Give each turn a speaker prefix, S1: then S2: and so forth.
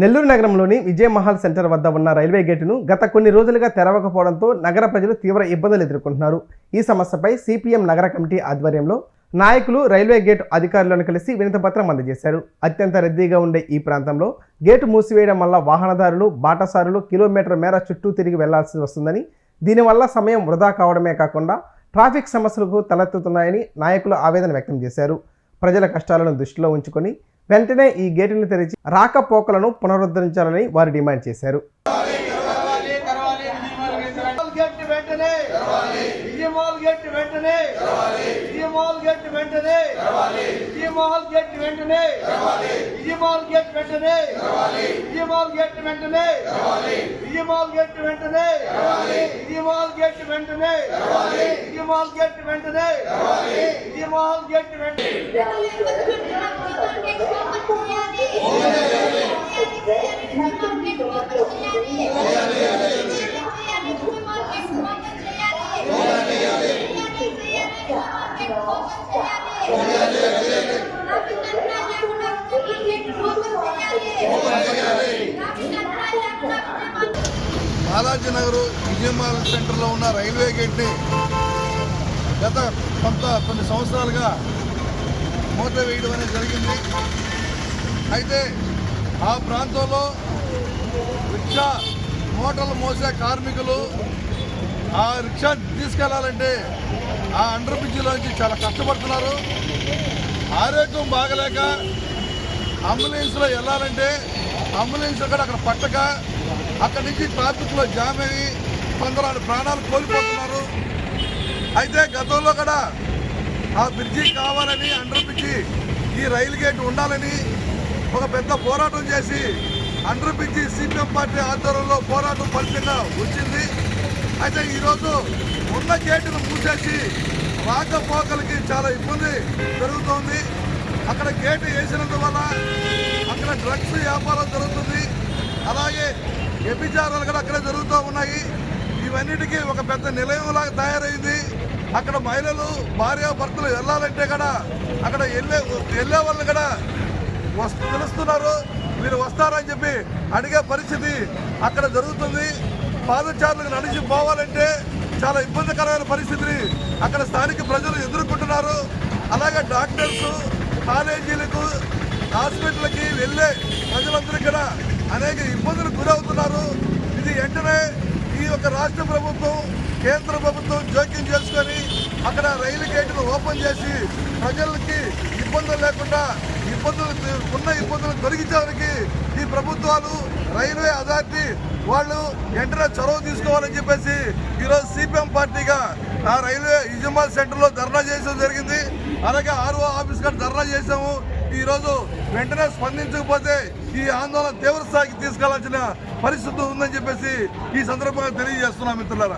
S1: నెల్లూరు నగరంలోని విజయ మహల్ సెంటర్ వద్ద ఉన్న రైల్వే గేటును గత కొన్ని రోజులుగా తెరవకపోవడంతో నగర ప్రజలు తీవ్ర ఇబ్బందులు ఎదుర్కొంటున్నారు. ఈ సమస్యపై సిపిఎం నగర కమిటీ ఆధ్వర్యంలో నాయకులు రైల్వే గేట్ అధికారులను కలిసి వినతిపత్రం అందజేశారు. అత్యంత రద్దీగా ఉండే ఈ ప్రాంతంలో గేటు మూసివేయడం వల్ల వాహనదారులు బాటసారులు కిలోమీటర్ మేర చుట్టూ తిరిగి వెళ్ళాల్సి వస్తుందని దీనివల్ల సమయం వృధా కావడమే కాకుండా ట్రాఫిక్ సమస్యలకు తలెత్తుతున్నాయని నాయకులు ఆవేదన వ్యక్తం చేశారు. ప్రజల కష్టాలను దృష్టిలో ఉంచుకొని వెంటనే ఈ గేటును తెరిచి రాకపోకలను పునరుద్ధరించాలని వారు డిమాండ్ చేశారు.
S2: గెట్ వెంటనే
S3: బాలాజీ నగర్ విజయమాల్ సెంటర్లో ఉన్న రైల్వే గేట్ని గత కొంత కొన్ని సంవత్సరాలుగా మూత వేయడం అనేది జరిగింది. అయితే ఆ ప్రాంతంలో రిక్షా మూటలు మోసే కార్మికులు ఆ రిక్షా తీసుకెళ్ళాలంటే ఆ అండర్ బ్రిడ్జిలోంచి చాలా కష్టపడుతున్నారు. ఆరోగ్యం బాగలేక అంబులెన్స్లో వెళ్ళాలంటే అంబులెన్స్ కూడా అక్కడ పట్టక అక్కడి నుంచి ట్రాఫిక్లో జామ్ అయ్యి కొందరు ప్రాణాలు కోల్పోతున్నారు. అయితే గతంలో కూడా ఆ బ్రిడ్జి కావాలని అండర్ బ్రిడ్జి ఈ రైలు గేట్ ఉండాలని ఒక పెద్ద పోరాటం చేసి అండర్ సిపిఎం పార్టీ ఆధ్వర్యంలో పోరాటం ఫలితంగా వచ్చింది. అయితే ఈరోజు ఉన్న గేటును మూసేసి రాకపోకలకి చాలా ఇబ్బంది జరుగుతోంది అక్కడ గేటు వేసినందువల్ల అక్కడ డ్రగ్స్ వ్యాపారం జరుగుతుంది. అలాగే వ్యభిచారాలు కూడా అక్కడే జరుగుతూ ఉన్నాయి. ఇవన్నిటికీ ఒక పెద్ద నిలయంలాగా తయారైంది. అక్కడ మహిళలు భార్య భర్తలు వెళ్ళాలంటే కూడా అక్కడ వెళ్ళే వెళ్ళే వాళ్ళు కూడా వస్తు పిలుస్తున్నారు మీరు వస్తారని చెప్పి అడిగే పరిస్థితి అక్కడ జరుగుతుంది. పాదచారులకు నడిచి పోవాలంటే చాలా ఇబ్బందికరమైన పరిస్థితిని అక్కడ స్థానిక ప్రజలు ఎదుర్కొంటున్నారు. అలాగే డాక్టర్స్ కాలేజీలకు హాస్పిటల్కి వెళ్ళే ప్రజలందరూ కూడా అనేక ఇబ్బందులకు గురవుతున్నారు. ఇది వెంటనే ఈ యొక్క రాష్ట్ర ప్రభుత్వం కేంద్ర ప్రభుత్వం జోక్యం చేసుకొని అక్కడ రైలు గేటును ఓపెన్ చేసి ప్రజలకి ఇబ్బందులు లేకుండా ఇబ్బందులు ఉన్న ఇబ్బందులు తొలగించడానికి ఈ ప్రభుత్వాలు రైల్వే అథారిటీ వాళ్ళు వెంటనే చొరవ తీసుకోవాలని చెప్పేసి ఈరోజు సిపిఎం పార్టీగా ఆ రైల్వే యజమాన్ సెంటర్లో ధర్నా చేయడం జరిగింది. అలాగే ఆర్ఓ ఆఫీస్ కాడ ధర్నా చేసాము ఈరోజు వెంటనే స్పందించకపోతే ఈ ఆందోళన తీవ్ర స్థాయికి తీసుకెళ్ళాల్సిన పరిస్థితి ఉందని చెప్పేసి ఈ సందర్భంగా తెలియజేస్తున్నాం మిత్రులారా.